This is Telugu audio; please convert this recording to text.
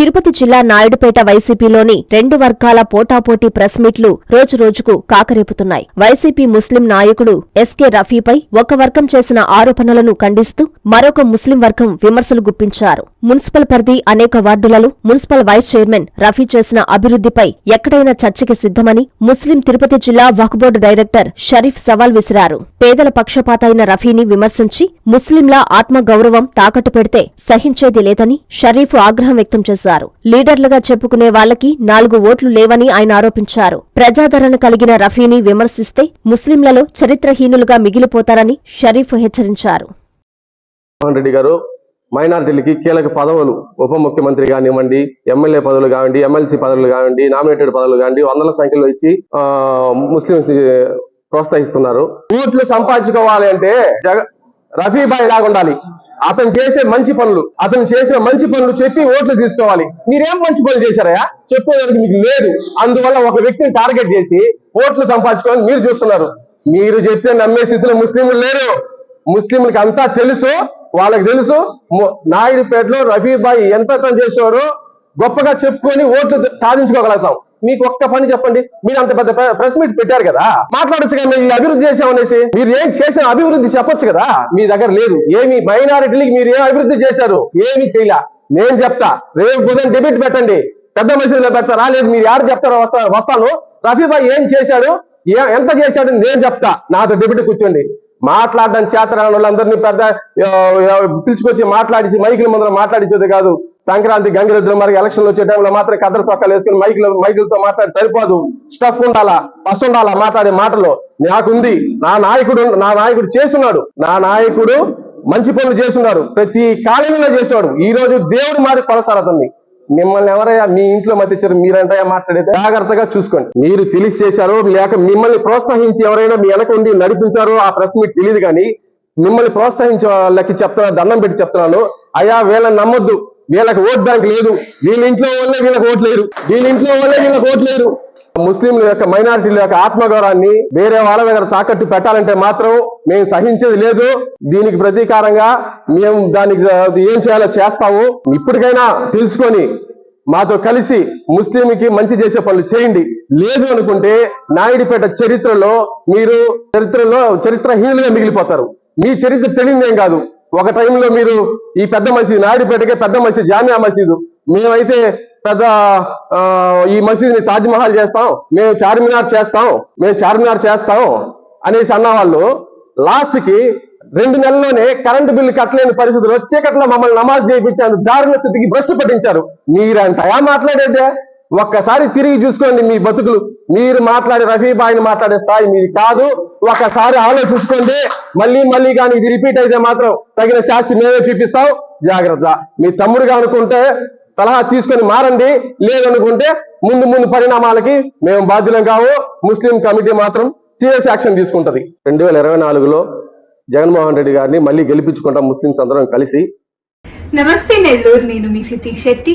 తిరుపతి జిల్లా నాయుడుపేట వైసీపీలోని రెండు వర్గాల పోటాపోటీ ప్రెస్ మీట్లు రోజురోజుకు కాకరేపుతున్నాయి. వైసీపీ ముస్లిం నాయకుడు ఎస్కే రఫీపై ఒక వర్గం చేసిన ఆరోపణలను ఖండిస్తూ మరొక ముస్లిం వర్గం విమర్శలు గుప్పించారు. మున్సిపల్ పరిధి అనేక వార్డులలో మున్సిపల్ వైస్ చైర్మన్ రఫీ చేసిన అభివృద్ధిపై ఎక్కడైనా చర్చకి సిద్ధమని ముస్లిం తిరుపతి జిల్లా వక్ఫ్ బోర్డు డైరెక్టర్ షరీఫ్ సవాల్ విసిరారు. పేదల పక్షపాత అయిన రఫీని విమర్శించి ముస్లింల ఆత్మగౌరవం తాకట్టు పెడితే సహించేది లేదని షరీఫ్ ఆగ్రహం వ్యక్తం చేశారు. లీడర్లుగా చెప్పుకునే వాళ్ళకి నాలుగు ఓట్లు లేవని ఆయన ఆరోపించారు. ప్రజాదరణ కలిగిన రఫీని విమర్శిస్తే ముస్లింలలో చరిత్రహీనులుగా మిగిలిపోతారని షరీఫ్ హెచ్చరించారు. జగన్మోహన్ రెడ్డి గారు కీలక పదవులు ఉప ముఖ్యమంత్రి కానివ్వండి ఎమ్మెల్యే పదవులు కావండి ఎమ్మెల్సీ పదవులు కావండి నామినేటెడ్ పదవులు కావండి వందల సంఖ్యలో ఇచ్చి ఆ, ముస్లింస్ ప్రోత్సహిస్తున్నారు. ఓట్లు సంపాదించుకోవాలి అంటే జగ రఫీబాయి లాగా ఉండాలి. అతను చేసే మంచి పనులు అతను చేసిన మంచి పనులు చెప్పి ఓట్లు తీసుకోవాలి. మీరేం మంచి పనులు చేశారయ్యా? చెప్పేదానికి మీకు లేదు. అందువల్ల ఒక వ్యక్తిని టార్గెట్ చేసి ఓట్లు సంపాదించుకోవాలని మీరు చూస్తున్నారు. మీరు చెప్తే నమ్మే స్థితిలో ముస్లింలు లేరు. ముస్లింలకి అంతా తెలుసు. వాళ్ళకి తెలుసు. నాయుడుపేటలో రఫీబాయి ఎంత పని చేసేవాడో గొప్పగా చెప్పుకొని ఓట్లు సాధించుకోగలుగుతాం. మీకు ఒక్క పని చెప్పండి. మీరు అంత పెద్ద ప్రెస్ మీట్ పెట్టారు కదా. మాట్లాడచ్చు కదా మేము అభివృద్ధి చేసామనేసి మీరు ఏం చేసిన అభివృద్ధి చెప్పొచ్చు కదా. మీ దగ్గర లేదు. ఏమి మైనారిటీలకి మీరు ఏం అభివృద్ధి చేశారు? ఏమి చేయలే. నేను చెప్తా. రేపు బుధన్ డిబేట్ పెట్టండి. పెద్ద మసీదులో పెడతారా లేదు మీరు ఎవరు చెప్తారో వస్తా వస్తాను. రఫీబాయి ఏం చేశాడు? ఎంత చేశాడు? నేను చెప్తా. నాతో డిబేట్ కూర్చోండి. మాట్లాడడం చేతరాని వాళ్ళందరినీ పెద్ద పిలుచుకొచ్చి మాట్లాడించి మైకుల ముందర మాట్లాడించేది కాదు. సంక్రాంతి గంగిరెద్దులు మరి ఎలక్షన్లు వచ్చే టైంలో మాత్రం కద్దరు సొక్కలు వేసుకుని మైకులు మైకులతో మాట్లాడి సరిపోదు. స్టఫ్ ఉండాలా? బస్ ఉండాలా? మాట్లాడే మాటలు. నాకుంది. నా నాయకుడు నా నాయకుడు చేస్తున్నాడు. నా నాయకుడు మంచి పనులు చేస్తున్నారు ప్రతి కాలంలో చేస్తున్నాడు ఈ రోజు దేవుడు మారి కొనసాగుతుంది. మిమ్మల్ని ఎవరయ్యా? మీ ఇంట్లో మతిచ్చారు మీరంటయ్యా మాట్లాడితే జాగ్రత్తగా చూసుకోండి. మీరు తెలిసి చేశారు లేక మిమ్మల్ని ప్రోత్సహించి ఎవరైనా మీ వెనక ఉండి నడిపించారో ఆ ప్రశ్న మీకు తెలియదు కానీ మిమ్మల్ని ప్రోత్సహించే వాళ్ళకి చెప్తున్నా దండం పెట్టి చెప్తున్నాను. అయ్యా వీళ్ళని నమ్మొద్దు. వీళ్ళకి ఓట్ బ్యాంక్ లేదు. వీళ్ళ ఇంట్లో వాళ్ళే వీళ్ళకి ఓట్ లేరు. వీళ్ళ ఇంట్లో వాళ్ళే వీళ్ళకి ఓట్ లేరు. ముస్లింల యొక్క మైనారిటీల యొక్క ఆత్మగౌరవాన్ని వేరే వాళ్ళ దగ్గర తాకట్టు పెట్టాలంటే మాత్రం మేము సహించేది లేదు. దీనికి ప్రతీకారంగా మేము దానికి ఏం చేయాలో చేస్తాము. ఇప్పటికైనా తెలుసుకొని మాతో కలిసి ముస్లింకి మంచి చేసే పనులు చేయండి. లేదు అనుకుంటే నాయుడిపేట చరిత్రలో మీరు చరిత్రలో చరిత్రహీనులుగా మిగిలిపోతారు. మీ చరిత్ర తెలియదేం కాదు. ఒక టైంలో మీరు ఈ పెద్ద మసీదు నాయుడుపేటకే పెద్ద మసీదు జామియా మసీదు మేమైతే పెద్ద ఆ, ఈ మసీదుని తాజ్మహల్ చేస్తాం మేము చార్మినార్ చేస్తాం మేము చార్మినార్ చేస్తాం అనేసి అన్నవాళ్ళు లాస్ట్కి రెండు నెలల్లోనే కరెంటు బిల్లు కట్టలేని పరిస్థితుల్లో చీకట్లో మమ్మల్ని నమాజ్ చేయించారు దారుణ స్థితికి భ్రష్టు పట్టించారు. మీరంతయా మాట్లాడేదే? ఒక్కసారి తిరిగి చూసుకోండి మీ బతుకులు. మీరు మాట్లాడే రఫీబాయిని మాట్లాడే స్థాయి మీది కాదు. ఒకసారి ఆలోచించుకోండి. మళ్ళీ మళ్ళీ కానీ ఇది రిపీట్ అయితే మాత్రం తగిన శాస్తి మేమే చూపిస్తాం. జాగ్రత్త. మీ తమ్ముడుగా అనుకుంటే సలహా తీసుకొని మారండి. లేదనుకుంటే ముందు ముందు పరిణామాలకి మేము బాధ్యులం కావు. ముస్లిం కమిటీ మాత్రం సీరియస్ యాక్షన్ తీసుకుంటది. రెండు వేల ఇరవై నాలుగులో జగన్మోహన్ రెడ్డి గారిని మళ్ళీ గెలిపించుకుంటాం ముస్లింస్ అందరం కలిసి. నమస్తే నెల్లూరు నేను మీ శెట్టి.